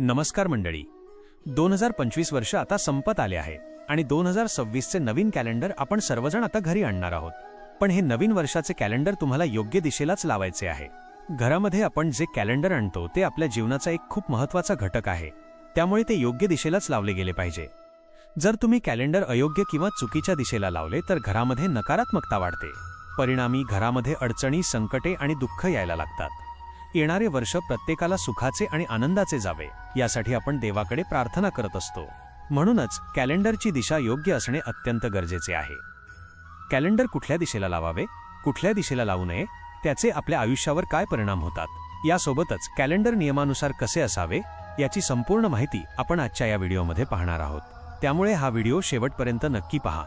नमस्कार मंडळी. दोन हजार पंचवीस वर्ष आता संपत आले आहे आणि दोन हजार सव्वीसचे नवीन कॅलेंडर आपण सर्वजण आता घरी आणणार आहोत. पण हे नवीन वर्षाचे कॅलेंडर तुम्हाला योग्य दिशेलाच लावायचे आहे. घरामध्ये आपण जे कॅलेंडर आणतो ते आपल्या जीवनाचा एक खूप महत्त्वाचा घटक आहे. त्यामुळे ते योग्य दिशेलाच लावले गेले पाहिजे. जर तुम्ही कॅलेंडर अयोग्य किंवा चुकीच्या दिशेला लावले तर घरामध्ये नकारात्मकता वाढते. परिणामी घरामध्ये अडचणी संकटे आणि दुःख यायला लागतात. येणारे वर्ष प्रत्येकाला सुखाचे आणि आनंदाचे जावे यासाठी आपण देवाकडे प्रार्थना करत असतो. म्हणूनच कॅलेंडरची दिशा योग्य असणे अत्यंत गरजेचे आहे. कॅलेंडर कुठल्या दिशेला लावावे कुठल्या दिशेला लावू नये त्याचे आपल्या आयुष्यावर काय परिणाम होतात यासोबतच कॅलेंडर नियमानुसार कसे असावे याची संपूर्ण माहिती आपण आजच्या या व्हिडिओमध्ये पाहणार आहोत. त्यामुळे हा व्हिडिओ शेवटपर्यंत नक्की पहा.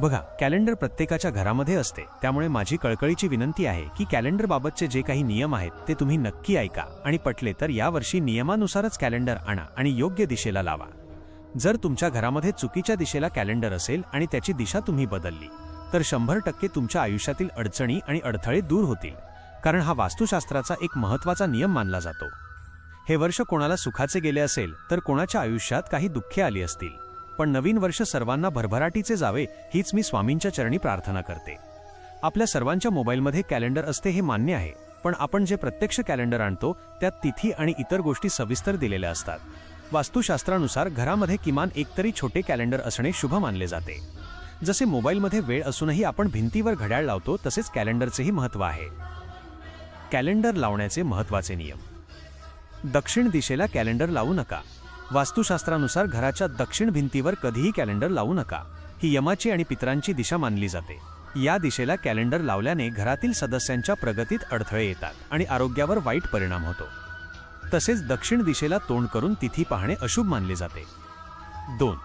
बघा कॅलेंडर प्रत्येकाच्या घरामध्ये असते. त्यामुळे माझी कळकळीची विनंती आहे की कॅलेंडरबाबतचे जे काही नियम आहेत ते तुम्ही नक्की ऐका आणि पटले तर यावर्षी नियमानुसारच कॅलेंडर आणा आणि योग्य दिशेला लावा. जर तुमच्या घरामध्ये चुकीच्या दिशेला कॅलेंडर असेल आणि त्याची दिशा तुम्ही बदलली तर शंभर टक्के तुमच्या आयुष्यातील अडचणी आणि अडथळे दूर होतील कारण हा वास्तुशास्त्राचा एक महत्त्वाचा नियम मानला जातो. हे वर्ष कोणाला सुखाचे गेले असेल तर कोणाच्या आयुष्यात काही दुःखे आली असतील. पण नवीन वर्ष सर्वांना भरभराटीचे जावे हीच मी स्वामींच्या चरणी प्रार्थना करते. आपल्या सर्वांच्या मोबाईलमध्ये कॅलेंडर असते हे मान्य आहे पण आपण जे प्रत्यक्ष कॅलेंडर आणतो त्यात तिथी आणि इतर गोष्टी सविस्तर दिलेल्या असतात. वास्तुशास्त्रानुसार घरामध्ये किमान एकतरी छोटे कॅलेंडर असणे शुभ मानले जाते. जसे मोबाईलमध्ये वेळ असूनही आपण भिंतीवर घड्याळ लावतो तसेच कॅलेंडरचेही महत्त्व आहे. कॅलेंडर लावण्याचे महत्त्वाचे नियम. दक्षिण दिशेला कॅलेंडर लावू नका. वास्तुशास्त्रानुसार घराच्या दक्षिण भिंतीवर कधीही कॅलेंडर लावू नका. ही यमाची आणि पितरांची दिशा मानली जाते. या दिशेला कॅलेंडर लावल्याने घरातील सदस्यांच्या प्रगतीत अडथळे येतात आणि आरोग्यावर वाईट परिणाम होतो. तसेच दक्षिण दिशेला तोंड करून तिथी पाहणे अशुभ मानले जाते. दोन.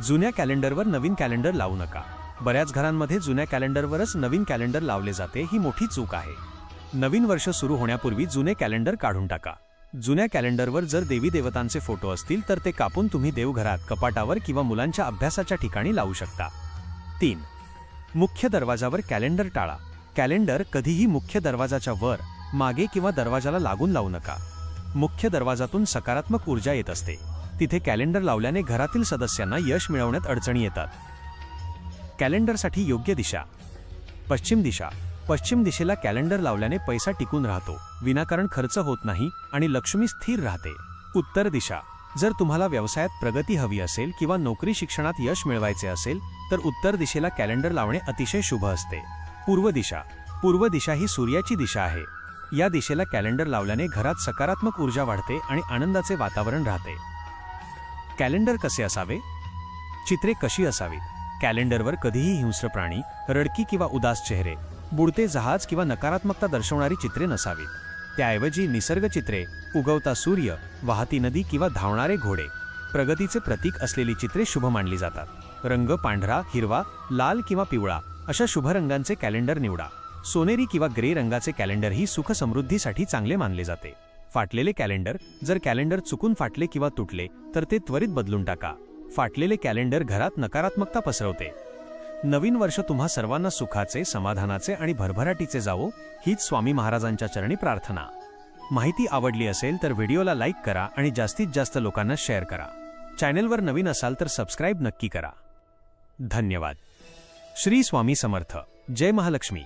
जुन्या कॅलेंडरवर नवीन कॅलेंडर लावू नका. बऱ्याच घरांमध्ये जुन्या कॅलेंडरवरच नवीन कॅलेंडर लावले जाते ही मोठी चूक आहे. नवीन वर्ष सुरू होण्यापूर्वी जुने कॅलेंडर काढून टाका. जुन्या कॅलेंडरवर जर देवी देवतांचे फोटो असतील तर ते कापून तुम्ही देवघरात कपाटावर किंवा मुलांच्या अभ्यासाच्या ठिकाणी लावू शकता. तीन मुख्य दरवाजावर कॅलेंडर टाळा. कॅलेंडर कधीही मुख्य दरवाजाच्या वर मागे किंवा दरवाजाला लागून लावू नका. मुख्य दरवाजातून सकारात्मक ऊर्जा येत असते. तिथे कॅलेंडर लावल्याने घरातील सदस्यांना यश मिळवण्यात अडचणी येतात. कॅलेंडरसाठी योग्य दिशा. पश्चिम दिशा. पश्चिम दिशेला कॅलेंडर लावल्याने पैसा टिकून राहतो. विनाकारण खर्च होत नाही आणि लक्ष्मी स्थिर राहते. उत्तर दिशा. जर तुम्हाला व्यवसायात प्रगती हवी असेल किंवा नोकरी शिक्षणात यश मिळवायचे असेल तर उत्तर दिशेला कॅलेंडर लावणे अतिशय शुभ असते. पूर्व दिशा. पूर्व दिशा ही सूर्याची दिशा आहे. या दिशेला कॅलेंडर लावल्याने घरात सकारात्मक ऊर्जा वाढते आणि आनंदाचे वातावरण राहते. कॅलेंडर कसे असावे? चित्रे कशी असावीत? कॅलेंडरवर कधीही हिंस्र प्राणी रडकी किंवा उदास चेहरे बुडते जहाज किंवा नकारात्मकता दर्शवणारी चित्रे नसावीत त्याऐवजी निसर्ग चित्रे उगवता सूर्य वाहती नदी किंवा धावणारे घोडे प्रगतीचे प्रतीक असलेली चित्रे शुभ मानली जातात. रंग पांढरा हिरवा लाल किंवा पिवळा अशा शुभ रंगांचे कॅलेंडर निवडा. सोनेरी किंवा ग्रे रंगाचे कॅलेंडर ही सुख समृद्धीसाठी चांगले मानले जाते. फाटलेले कॅलेंडर जर कॅलेंडर चुकून फाटले किंवा तुटले तर ते त्वरित बदलून टाका. फाटलेले कॅलेंडर घरात नकारात्मकता पसरवते. नवीन वर्ष तुम्हा सर्वांना सुखाचे समाधानाचे आणि भरभराटीचे जावो हीच स्वामी महाराजांच्या चरणी प्रार्थना. माहिती आवडली असेल तर व्हिडिओला लाईक करा आणि जास्तीत जास्त लोकांना शेअर करा. चॅनेलवर नवीन असाल तर सबस्क्राईब नक्की करा. धन्यवाद. श्री स्वामी समर्थ. जय महालक्ष्मी.